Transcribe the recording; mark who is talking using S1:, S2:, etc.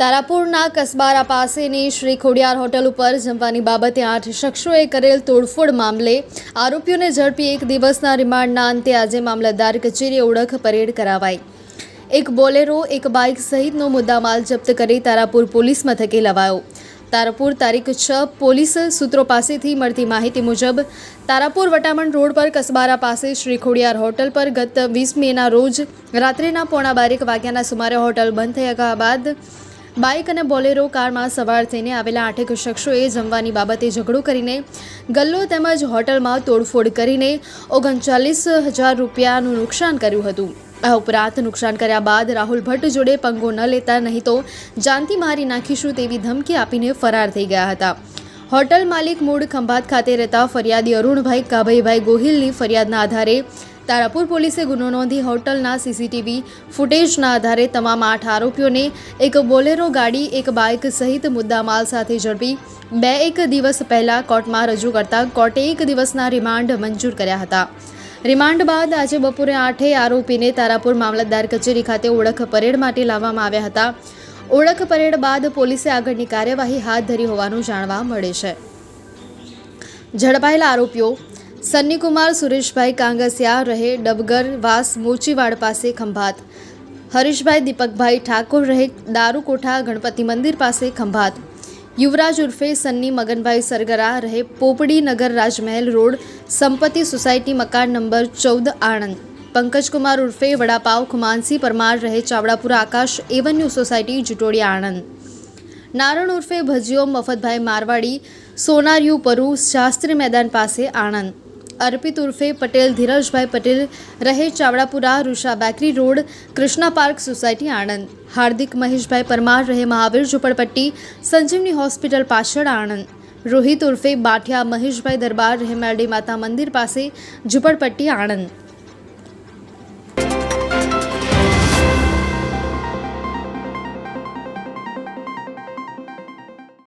S1: તારાપુરના કસબારા પાસેની શ્રી ખોડિયાર હોટલ ઉપર જમવાની બાબતે આઠ શખ્સોએ કરેલ તોડફોડ મામલે આરોપીઓને ઝડપી એક દિવસના રિમાન્ડના અંતે આજે મામલતદાર કચેરી ઓળખ પરેડ કરાવાઈ. એક બોલેરો, એક બાઇક સહિતનો મુદ્દામાલ જપ્ત કરી તારાપુર પોલીસ મથકે લવાયો. તારાપુર તારીખ છ પોલીસ સૂત્રો પાસેથી મળતી માહિતી મુજબ, તારાપુર વટામણ રોડ પર કસબારા પાસે શ્રી ખોડિયાર હોટલ પર ગત વીસ મેના રોજ રાત્રિના પોણા બારેક વાગ્યાના સુમારે હોટલ બંધ થયા બાદ બાઇક અને બોલેરો કારમાં સવાર થઈને આવેલા આઠેક શખ્સોએ જમવાની બાબતે ઝઘડો કરીને ગલ્લો તેમજ હોટલમાં તોડફોડ કરીને ઓગણચાલીસ હજાર રૂપિયાનું નુકસાન કર્યું હતું. આ ઉપરાંત નુકસાન કર્યા બાદ રાહુલ ભટ્ટ જોડે પંગો ન લેતા નહીં તો જાનથી મારી નાખીશું તેવી ધમકી આપીને ફરાર થઈ ગયા હતા. હોટલ માલિક મૂળ ખંભાત ખાતે રહેતા ફરિયાદી અરુણભાઈ કાભાઈભાઈ ગોહિલની ફરિયાદના આધારે તારાપુર પોલીસે ગુનો નોંધી હોટલના સીસીટીવી ફૂટેજના આધારે તમામ આઠ આરોપીઓને એક બોલેરો ગાડી, એક બાઇક સહિત મુદ્દામાલ સાથે ઝડપી બે એક દિવસ પહેલાં કોર્ટમાં રજૂ કરતા કોર્ટે એક દિવસના રિમાન્ડ મંજૂર કર્યા હતા. રિમાન્ડ બાદ આજે બપોરે આઠે આરોપીને તારાપુર મામલતદાર કચેરી ખાતે ઓળખ પરેડ માટે લાવવામાં આવ્યા હતા. ઓળખ પરેડ બાદ પોલીસે આગળની કાર્યવાહી હાથ ધરી હોવાનું જાણવા મળે છે. ઝડપાયેલા આરોપીઓ સન્નીકુમાર, સુરેશભાઈ કાંગસિયા, રહે ડબગર, વાસ મોચીવાડ પાસે ખંભાત. હરીશભાઈ, દીપકભાઈ ઠાકોર રહે દારૂકોઠા, ગણપતિ મંદિર પાસે ખંભાત. યુવરાજ ઉર્ફે સન્ની, મગનભાઈ સરગરા રહે પોપડી નગર, રાજમહેલ રોડ, સંપત્તિ સોસાયટી, મકાન નંબર ચૌદ, આણંદ. પંકજકુમાર ઉર્ફે વડાપાવ, ખુમાનસી, પરમાર રહે ચાવડાપુરા, આકાશ, એવન્યુ સોસાયટી જુટોડિયા આણંદ. નારણ ઉર્ફે ભજીયો, મફતભાઈ મારવાડી, સોનાર્યુ, પરુ, શાસ્ત્રી મેદાન પાસે આણંદ. અર્પિત ઉર્ફે પટેલ, ધીરજભાઈ પટેલ, રહે Chavdapura, Rusha bakery road, Krishna park society, Anand. Hardik Maheshbhai Parmar, રહે મહાવીર ઝુંપડપટ્ટી, સંજીવની હોસ્પિટલ પાછળ, આણંદ. રોહિત ઉર્ફે બાઠિયા મહેશભાઈ દરબાર, રહે મેરડી માતા મંદિર પાસે, ઝુંપડપટ્ટી, આણંદ.